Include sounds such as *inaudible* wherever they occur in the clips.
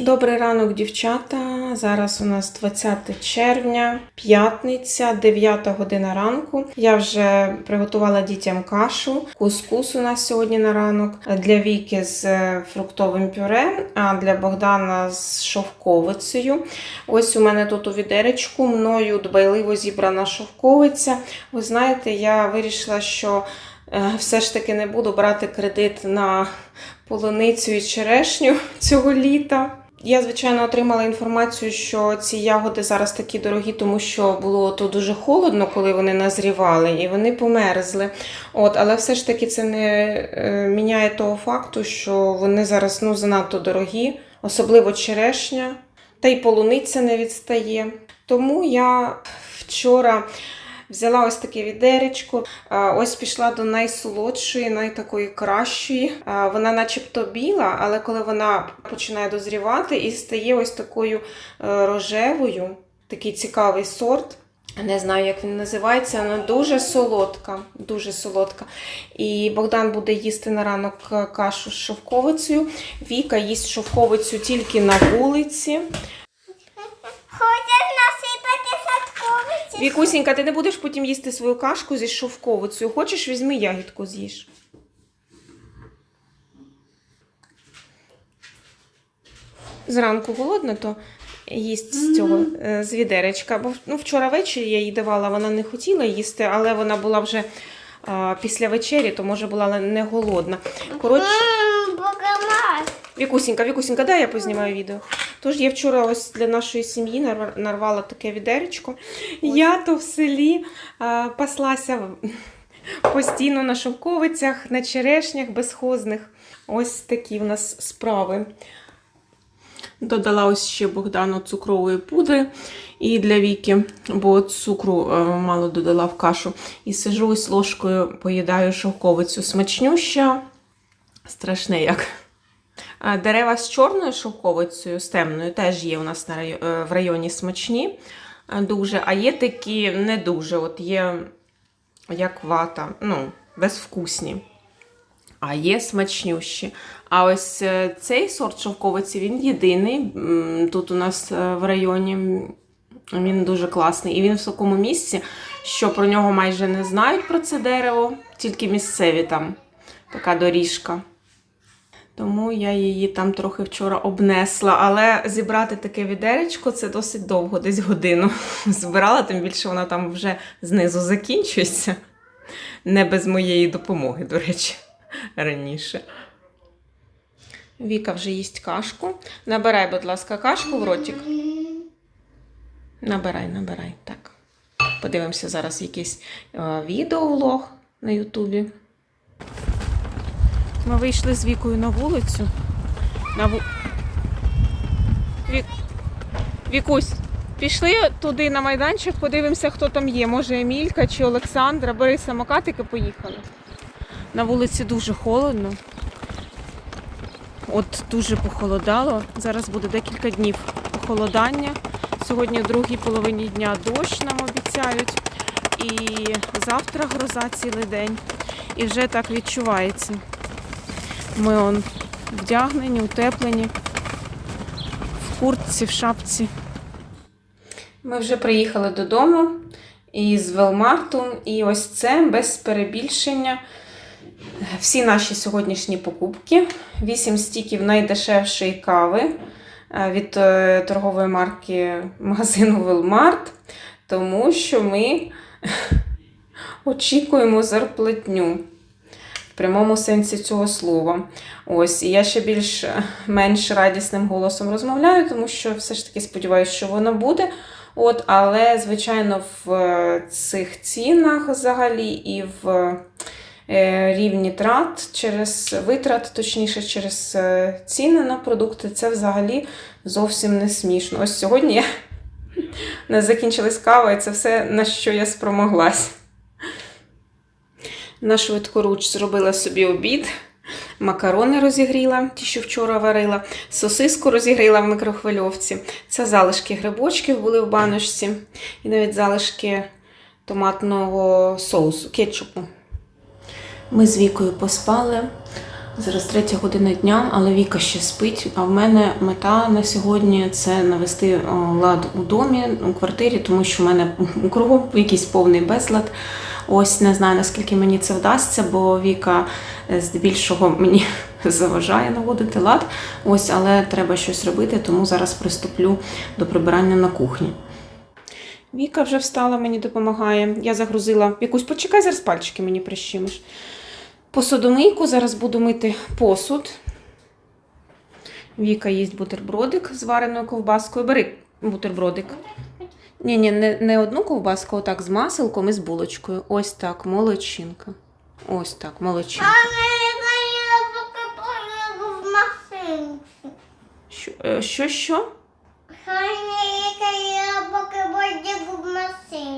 Добрий ранок, дівчата. Зараз у нас 20 червня, п'ятниця, 9 година ранку. Я вже приготувала дітям кашу. Кускус у нас сьогодні на ранок. Для Віки з е, фруктовим пюре, а для Богдана з шовковицею. Ось у мене тут у відеречку мною дбайливо зібрана шовковиця. Ви знаєте, я вирішила, що е, все ж таки не буду брати кредит на полуницю і черешню цього літа. Я, звичайно, отримала інформацію, що ці ягоди зараз такі дорогі, тому що було то дуже холодно, коли вони назрівали, і вони померзли. От, але все ж таки це не е, міняє того факту, що вони зараз ну, занадто дорогі, особливо черешня, та й полуниця не відстає. Тому я вчора взяла ось таке відеречко, ось пішла до найсолодшої, найтакої кращої. Вона начебто біла, але коли вона починає дозрівати і стає ось такою е, рожевою, такий цікавий сорт. Не знаю, як він називається, вона дуже солодка, дуже солодка. І Богдан буде їсти на ранок кашу з шовковицею. Віка їсть шовковицю тільки на вулиці. Хочеш? Вікусінька, ти не будеш потім їсти свою кашку зі шовковицею. Хочеш, візьми ягідку з'їж. Зранку голодна, то їсть з цього е, з відеречка. Бо ну, вчора ввечері я їй давала, вона не хотіла їсти, але вона була вже а, після вечері, то може була не голодна. Коротше. Вікусінька, Вікусінька, дай я познімаю відео. Тож я вчора ось для нашої сім'ї нарвала таке відеречко. Я то в селі а, паслася постійно на шовковицях, на черешнях безхозних. Ось такі в нас справи. Додала ось ще Богдану цукрової пудри і для Віки, бо цукру е, мало додала в кашу. І сижу ось ложкою, поїдаю шовковицю смачнюща. Страшне як. Дерева з чорною шовковицею, з темною, теж є у нас на райо- е, в районі смачні е, дуже, а є такі не дуже. От є як вата, ну, безвкусні. А є смачнющі. А ось е, цей сорт шовковиці, він єдиний тут у нас в районі. Він дуже класний. І він в такому місці, що про нього майже не знають про це дерево, тільки місцеві там така доріжка. Тому я її там трохи вчора обнесла. Але зібрати таке відеречко це досить довго, десь годину *laughs* збирала, тим більше вона там вже знизу закінчується. Не без моєї допомоги, до речі, *laughs* раніше. Віка вже їсть кашку. Набирай, будь ласка, кашку в ротик. Набирай, набирай. Так. Подивимося зараз якийсь е, відеовлог на Ютубі. Ми вийшли з Вікою на вулицю. На ву... Вік... Вікусь, пішли туди на майданчик, подивимося, хто там є. Може Емілька чи Олександра. Бери самокатики, поїхали. На вулиці дуже холодно. От дуже похолодало. Зараз буде декілька днів похолодання. Сьогодні в другій половині дня дощ нам обіцяють. І завтра гроза цілий день. І вже так відчувається. Ми он вдягнені, утеплені, в куртці, в шапці. Ми вже приїхали додому із Велмарту, і ось це без перебільшення. Всі наші сьогоднішні покупки. 8 стіків найдешевшої кави е, від е, торгової марки магазину Велмарт, тому що ми *laughs* очікуємо зарплатню прямому сенсі цього слова. Ось, і я ще більш *laughs* менш радісним голосом розмовляю, тому що все ж таки сподіваюся, що воно буде. От, але, звичайно, в е, цих цінах взагалі і в е, рівні трат через витрат, точніше, через е, ціни на продукти, це взагалі зовсім не смішно. Ось сьогодні *laughs* не закінчилась кава, і це все, на що я спромоглась. На швидкоруч зробила собі обід. Макарони розігріла, ті, що вчора варила, сосиску розігріла в мікрохвильовці. Це залишки грибочків були в баночці, і навіть залишки томатного соусу, кетчупу. Ми з Вікою поспали. Зараз третя година дня, але Віка ще спить. А в мене мета на сьогодні це навести лад у домі, у квартирі, тому що в мене *laughs* кругом якийсь повний безлад. Ось не знаю наскільки мені це вдасться, бо Віка е, здебільшого мені *laughs* заважає наводити лад. Ось, але треба щось робити, тому зараз приступлю до прибирання на кухні. Віка вже встала, мені допомагає. Я загрузила якусь. Почекай, зараз пальчики мені прищимиш. Посудомийку, зараз буду мити посуд. Віка їсть бутербродик з вареною ковбаскою. Бери бутербродик. Ні, ні, не, не одну ковбаску, отак з маселком і з булочкою. Ось так, молодчинка. Ось так, молодчинка. поїду в машинці. Що, е, що? що? я поки в машинці.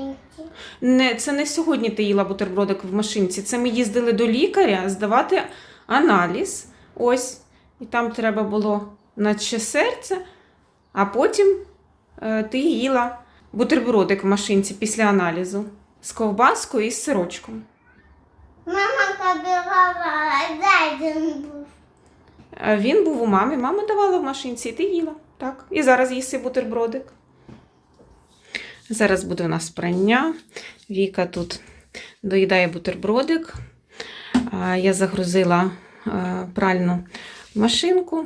Не, це не сьогодні ти їла бутербродик в машинці. Це ми їздили до лікаря здавати аналіз. Ось. І там треба було наче серце, а потім е, ти їла бутербродик в машинці після аналізу з ковбаскою і з сирочком. Мама побігала, дай був. Е, Він був у мамі, мама давала в машинці, і ти їла. Так. І зараз їси бутербродик. Зараз буде у нас прання. Віка тут доїдає бутербродик. Я загрузила е, пральну машинку.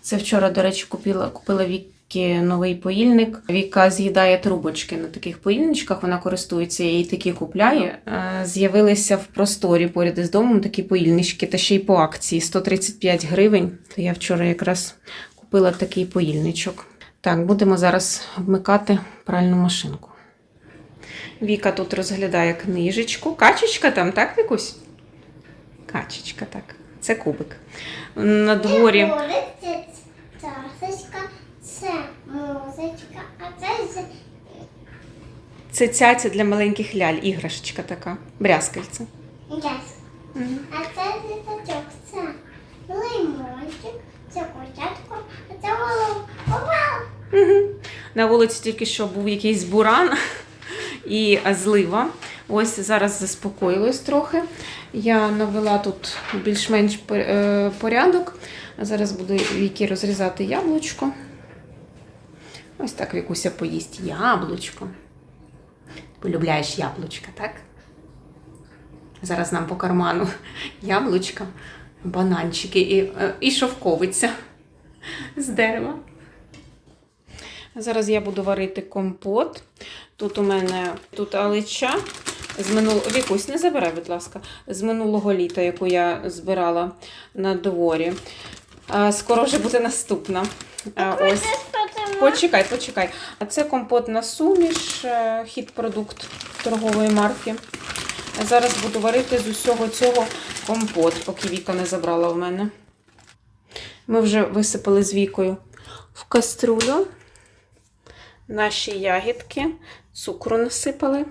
Це вчора, до речі, купила, купила Вікі новий поїльник. Віка з'їдає трубочки на таких поїльничках, вона користується і такі купляє. Е, З'явилися в просторі поряд із домом такі поїльнички, та ще й по акції 135 гривень. То я вчора якраз купила такий поїльничок. Так, будемо зараз вмикати пральну машинку. Віка тут розглядає книжечку. Качечка там, так, Вікусь? Качечка, так. Це кубик. На дворі. Це часочка, це музичка, а це Це цяця для маленьких ляль, іграшечка така. Брязкальце. Ясно. А це діточок, це лимончик, це курчатко, це голов. Угу. На вулиці тільки що був якийсь буран і злива. Ось зараз заспокоїлось трохи. Я навела тут більш-менш е, порядок. Зараз буду Вікі розрізати яблучко. Ось так Вікуся поїсть яблучко. Полюбляєш яблучка, так? Зараз нам по карману *laughs* яблучка, бананчики і, е, і шовковиця з дерева. Зараз я буду варити компот. Тут у мене тут алича з минулого Вікусь, не забирай, будь ласка, з минулого літа, яку я збирала на дворі. Скоро вже буде наступна. Ось. Почекай, почекай. А це компот на суміш, е, хід-продукт торгової марки. А Зараз буду варити з усього цього компот, поки Віка не забрала в мене. Ми вже висипали з Вікою в каструлю наші ягідки, цукру насипали.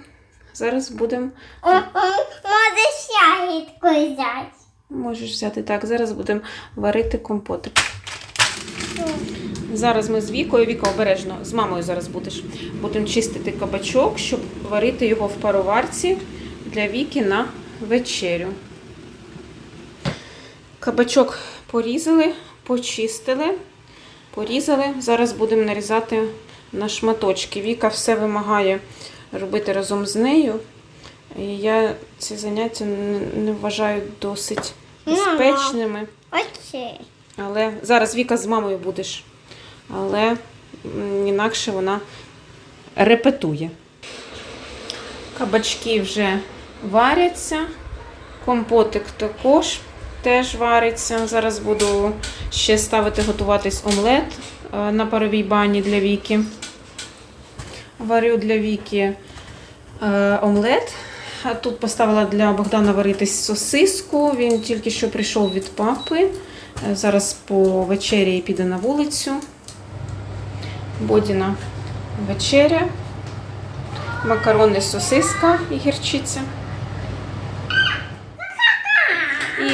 Зараз будемо. Можеш ягідку взяти. Можеш взяти так, зараз будемо варити компотик. Зараз ми з Вікою, Віка обережно, з мамою зараз будеш. Будемо чистити кабачок, щоб варити його в пароварці для Віки на вечерю. Кабачок порізали, почистили, порізали. Зараз будемо нарізати на шматочки. Віка все вимагає робити разом з нею. І я ці заняття не, вважаю досить безпечними. Але зараз Віка з мамою будеш. Але інакше вона репетує. Кабачки вже варяться. Компотик також теж вариться. Зараз буду ще ставити готуватись омлет е, на паровій бані для Віки. Варю для Віки е, омлет. Тут поставила для Богдана варитись сосиску. Він тільки що прийшов від папи. Е, Зараз по вечері піде на вулицю. Бодіна вечеря. Макарони, сосиска і гірчиця.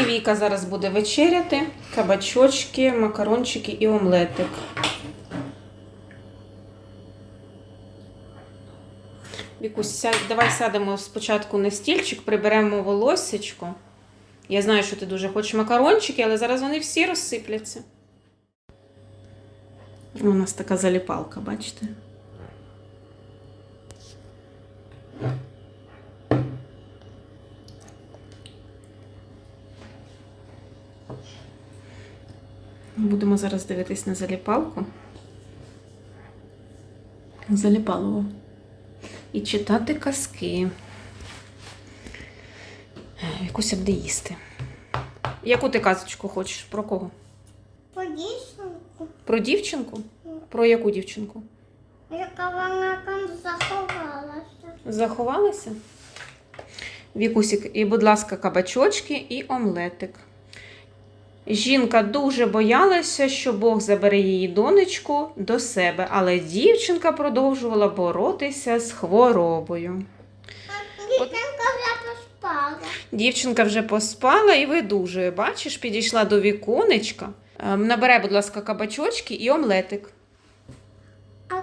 І Віка зараз буде вечеряти. Кабачочки, макарончики і омлетик. Вікусь, сядь, давай сядемо спочатку на стільчик, приберемо волосечко. Я знаю, що ти дуже хочеш макарончики, але зараз вони всі розсипляться. У нас така заліпалка, бачите? Будемо зараз дивитись на заліпалку. Заліпалово. І читати казки. Якусь буде їсти. Яку ти казочку хочеш? Про кого? По дійсному, Про дівчинку? Про яку дівчинку? яка вона там заховалася. Заховалася? Вікусік, і, будь ласка, кабачочки і омлетик. Жінка дуже боялася, що Бог забере її донечку до себе, але дівчинка продовжувала боротися з хворобою. Дівчинка вже поспала. Дівчинка вже поспала і видужує. Бачиш, підійшла до віконечка. Ем, Набере, будь ласка, кабачочки і омлетик. А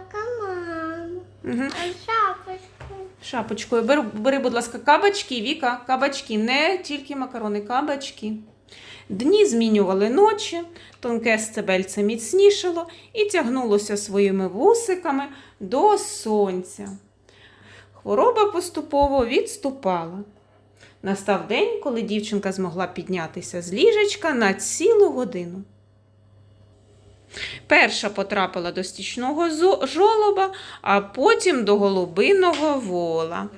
Угу. шапочку. Шапочкою. Бери, бери, будь ласка, кабачки, Віка, кабачки, не тільки макарони, кабачки. Дні змінювали ночі, тонке стебельце міцнішало і тягнулося своїми вусиками до сонця. Хвороба поступово відступала. Настав день, коли дівчинка змогла піднятися з ліжечка на цілу годину. Перша потрапила до стічного жолоба, а потім до голубиного вола.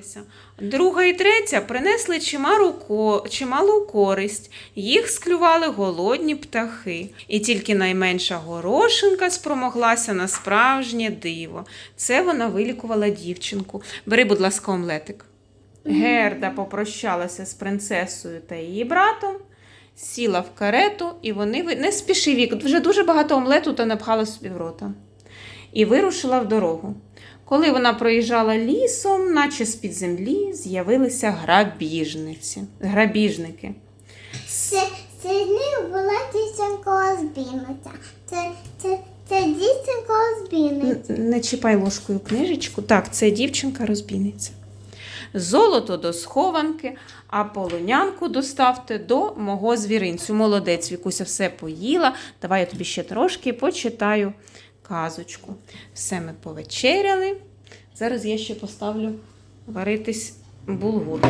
Друга і третя принесли чималу, ко- чималу користь. Їх склювали голодні птахи. І тільки найменша горошинка спромоглася на справжнє диво. Це вона вилікувала дівчинку. Бери, будь ласка, омлетик. Герда попрощалася з принцесою та її братом, сіла в карету, і вони не спіши вік, вже дуже багато омлету та напхала собі в рота. І вирушила в дорогу. Коли вона проїжджала лісом, наче з-під землі з'явилися грабіжниці, грабіжники. Це, це них була дівчинка розбійниця. Це, це, це дівчинка розбійниця. Н- Не чіпай ложкою книжечку. Так, це дівчинка-розбійниця. Золото до схованки, а полонянку доставте до мого звіринцю. Молодець, Вікуся все поїла. Давай я тобі ще трошки почитаю казочку. Все ми повечеряли. Зараз я ще поставлю варитись булгур.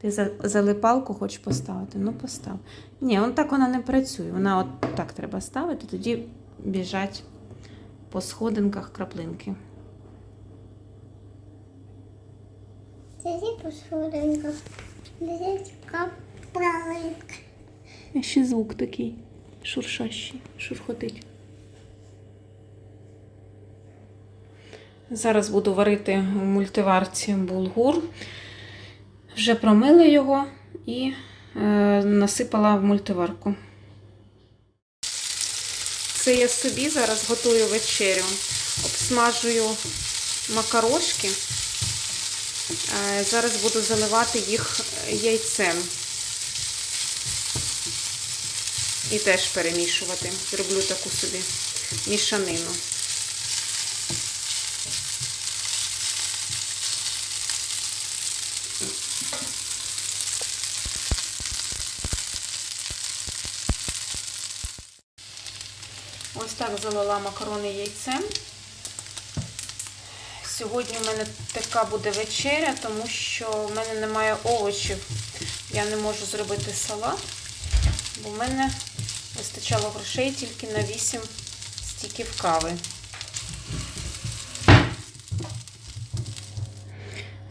Ти залипалку хочеш поставити? Ну, постав. Ні, он так вона не працює. Вона от так треба ставити, тоді біжать по сходинках краплинки. Це по сходинках. Дівчинка пралинка. І ще звук такий шуршащий, шурхотить. Зараз буду варити в мультиварці булгур. Вже промила його і е, насипала в мультиварку. Це я собі зараз готую вечерю. Обсмажую макарошки. Е, зараз буду заливати їх яйцем. І теж перемішувати. Зроблю таку собі мішанину. Ось так залила макарони яйцем. Сьогодні в мене така буде вечеря, тому що в мене немає овочів. Я не можу зробити салат, бо в мене вистачало грошей тільки на 8 стіків кави.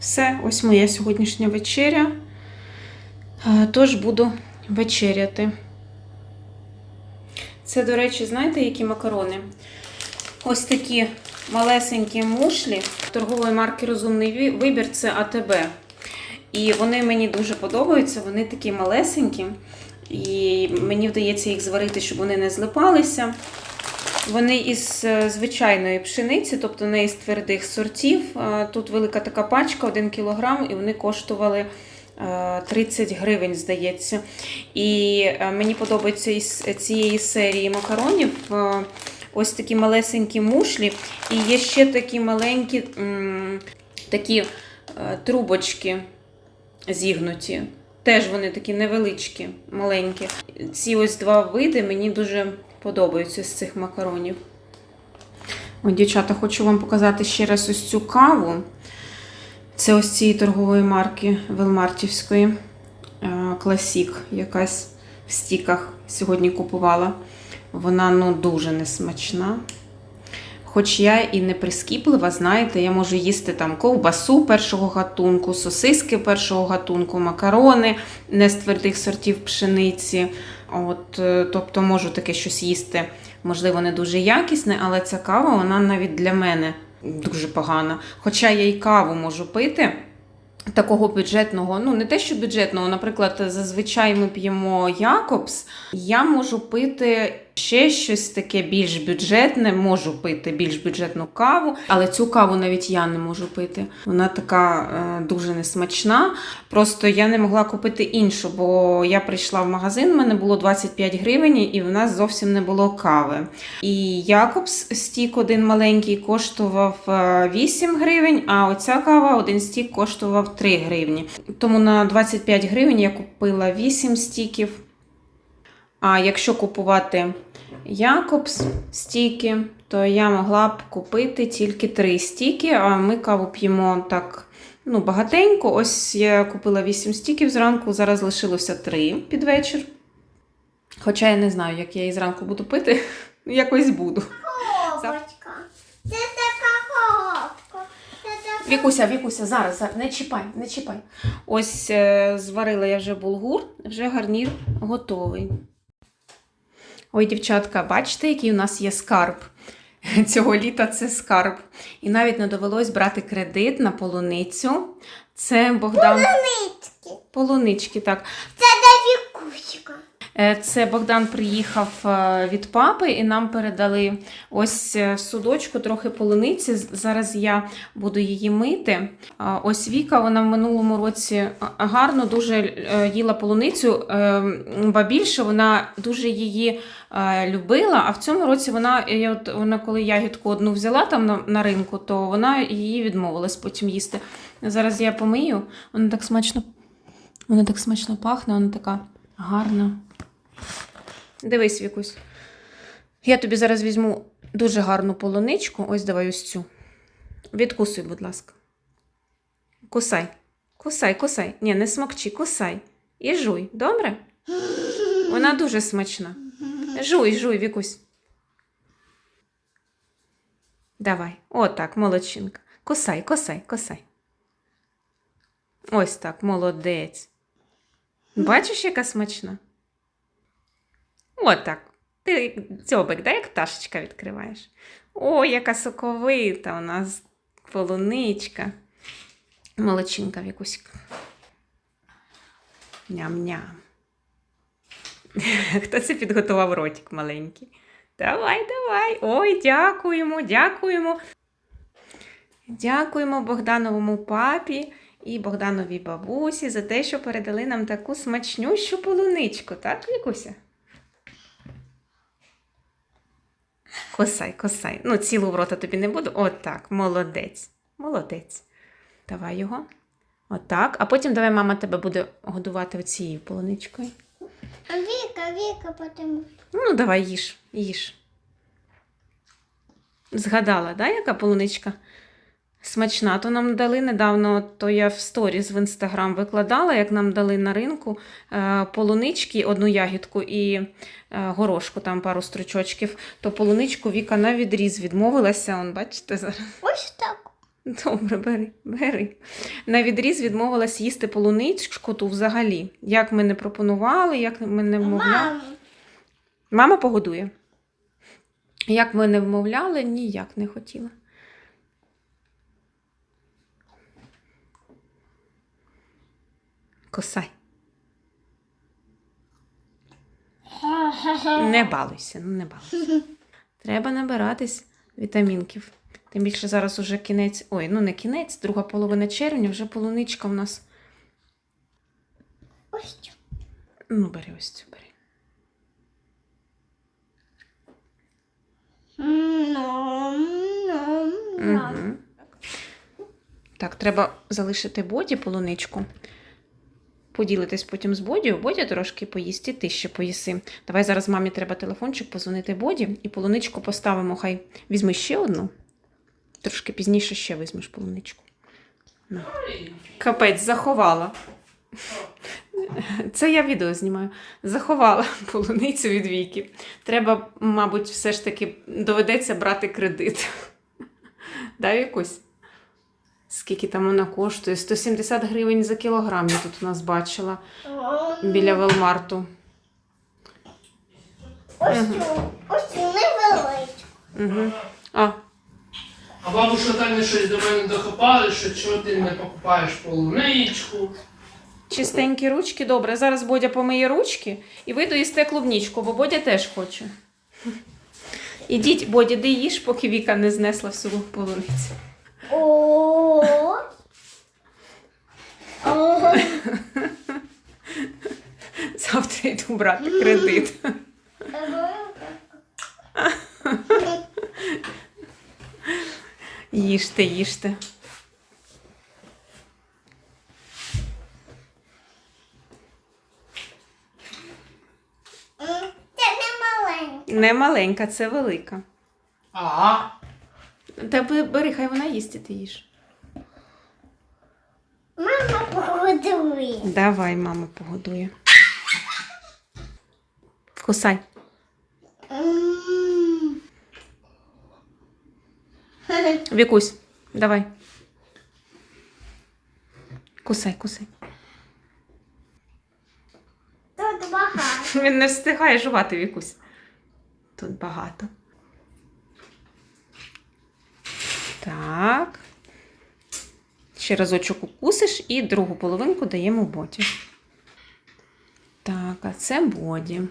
Все, ось моя сьогоднішня вечеря. Тож буду вечеряти. Це, до речі, знаєте, які макарони? Ось такі малесенькі мушлі торгової марки Розумний вибір це АТБ. І вони мені дуже подобаються, вони такі малесенькі. І мені вдається їх зварити, щоб вони не злипалися. Вони із е, звичайної пшениці, тобто не із твердих сортів. Е, Тут велика така пачка, 1 кілограм, і вони коштували е, 30 гривень, здається. І е, мені подобається із цієї серії макаронів. Е, Ось такі малесенькі мушлі, і є ще такі маленькі такі е, трубочки зігнуті. Теж вони такі невеличкі, маленькі. Ці ось два види мені дуже подобаються з цих макаронів. О, дівчата, хочу вам показати ще раз ось цю каву. Це ось цієї торгової марки Велмартівської. Е, Класік, якась в стіках сьогодні купувала. Вона ну дуже несмачна. Хоч я і не прискіплива, знаєте, я можу їсти там ковбасу першого гатунку, сосиски першого гатунку, макарони не з твердих сортів пшениці. От, е, тобто можу таке щось їсти, можливо, не дуже якісне, але ця кава вона навіть для мене дуже погана. Хоча я і каву можу пити. Такого бюджетного, ну не те, що бюджетного, наприклад, зазвичай ми п'ємо Якобс. Я можу пити ще щось таке більш бюджетне, можу пити більш бюджетну каву, але цю каву навіть я не можу пити. Вона така е, дуже несмачна. Просто я не могла купити іншу, бо я прийшла в магазин, в мене було 25 гривень, і в нас зовсім не було кави. І Якобс стік один маленький коштував е, 8 гривень, а оця кава один стік коштував 3 гривні. Тому на 25 гривень я купила 8 стіків. А якщо купувати Якобс стіки, то я могла б купити тільки 3 стіки, а ми каву п'ємо так ну, багатенько. Ось я купила 8 стіків зранку, зараз лишилося 3 під вечір. Хоча я не знаю, як я її зранку буду пити, *laughs* якось буду. Коробочка. Це така коробка. Вікуся, Вікуся, зараз, зараз, не чіпай, не чіпай. Ось е, зварила я вже булгур, вже гарнір готовий. Ой, дівчатка, бачите, який у нас є скарб? *laughs* Цього літа це скарб. І навіть не довелось брати кредит на полуницю. Це Богдан. Полунички. Полунички, так. Це де вікусика. Е, Це Богдан приїхав е, від папи і нам передали ось е, судочку трохи полуниці. Зараз я буду її мити. Ось Віка, вона в минулому році гарно дуже їла полуницю, ба більше вона дуже її любила. А в цьому році вона, я от, вона коли ягідку одну взяла там на, на ринку, то вона її відмовилась потім їсти. Зараз я помию, вона так смачно, вона так смачно пахне, вона така гарна. Дивись, Вікусь. Я тобі зараз візьму дуже гарну полуничку. Ось давай ось цю. Відкусуй, будь ласка. Кусай. Кусай, кусай. Ні, не смокчи, кусай. І жуй. Добре? Вона дуже смачна. Жуй, жуй, Вікусь. Давай. Отак, молодчинка. Кусай, кусай, кусай. Ось так, молодець. Бачиш, яка смачна? Отак. Ти дзьобик, да, як пташечка відкриваєш. О, яка соковита у нас полуничка. Молодчинка Вікуська. Ням-ням. *laughs* Хто це підготував ротик маленький? Давай, давай. Ой, дякуємо, дякуємо. Дякуємо Богдановому папі і Богдановій бабусі за те, що передали нам таку смачнющу полуничку, так, Вікуся? Косай, косай. Ну, цілу в рота тобі не буду. Отак, молодець. Молодець. Давай його. Отак. А потім давай мама тебе буде годувати оцією полуничкою. А Віка, Віка, потім. Ну, давай їж, їж. Згадала, да, яка полуничка? Смачна. То нам дали недавно, то я в сторіс в інстаграм викладала, як нам дали на ринку е, полунички, одну ягідку і е, горошку, там пару стручочків. То полуничку Віка на відріз відмовилася. Он, бачите, зараз. Ось так. Добре, бери, бери. На відріз відмовилась їсти полуничку ту взагалі. Як ми не пропонували, як ми не вмовляли. Мама погодує. Як ми не вмовляли, ніяк не хотіла. Косай. Не балуйся, ну не балуйся. *laughs* Треба набиратись вітамінків. Тим більше зараз уже кінець. Ой, ну не кінець, друга половина червня, вже полуничка в нас. Ось цю. Ну, бери ось цю бери. Угу. Так, треба залишити боді полуничку. Поділитесь потім з Бодію. Бодя трошки поїсть, і ти ще поїси. Давай зараз мамі треба телефончик позвонити Боді і полуничку поставимо. Хай візьми ще одну. Трошки пізніше ще візьмеш полуничку. На. Капець, заховала. Це я відео знімаю. Заховала полуницю від віки. Треба, мабуть, все ж таки доведеться брати кредит. Дай якусь. Скільки там вона коштує? 170 гривень за кілограм я тут у нас бачила біля Велмарту. Ось цю, ось цю невеличку. Угу. А, А бабушка Таня щось до мене докопали, що чого ти не покупаєш полуничку. чистенькі ручки. Добре, зараз Бодя помиє ручки і ви доїсте клубнічку, бо Бодя теж хоче. Ідіть, Бодя, де їж, поки Віка не знесла всю полуницю. О. О. Завтра йду брати кредит. Їжте, їжте. Це не маленька. Не маленька, це велика. А, Та бери, хай вона їсть, і ти їж. Мама погодує. Давай, мама погодує. Кусай. Вікусь, давай. Кусай, кусай. Тут багато. *laughs* Він не встигає жувати, Вікусь. Тут багато. Так. Ще разочок укусиш і другу половинку даємо боді. Так, а це боді.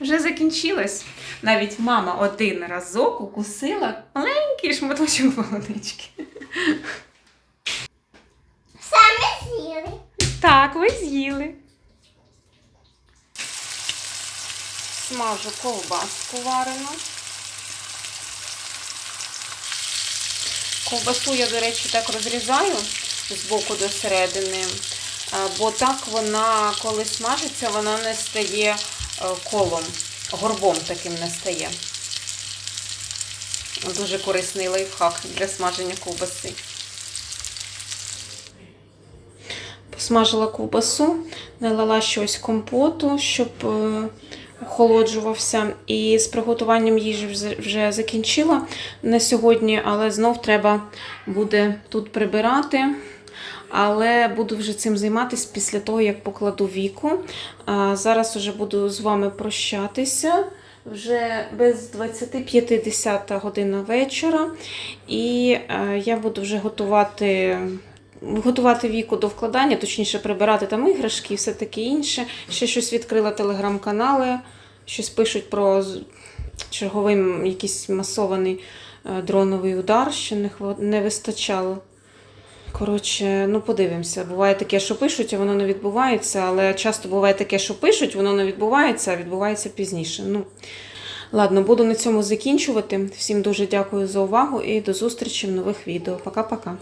Вже закінчилось. Навіть мама один разок укусила маленький шматочок полунички. Саме сіли. Так, ви з'їли. Смажу ковбаску варену. Ковбасу я, до речі, так розрізаю з боку до середини, бо так вона, коли смажиться, вона не стає е, колом, горбом таким не стає. Дуже корисний лайфхак для смаження ковбаси. Посмажила ковбасу, налила щось компоту, щоб е, охолоджувався. І з приготуванням їжі вже закінчила на сьогодні, але знов треба буде тут прибирати. Але буду вже цим займатися після того, як покладу віку. Зараз вже буду з вами прощатися. Вже без 25-10 година вечора. І е, я буду вже готувати готувати віку до вкладання, точніше прибирати там іграшки і все таке інше. Ще щось відкрила телеграм-канали, щось пишуть про черговий якийсь масований е, дроновий удар, що не вистачало. Коротше, ну подивимося. Буває таке, що пишуть, а воно не відбувається, але часто буває таке, що пишуть, воно не відбувається, а відбувається пізніше. Ну, ладно, буду на цьому закінчувати. Всім дуже дякую за увагу і до зустрічі в нових відео. Пока-пока.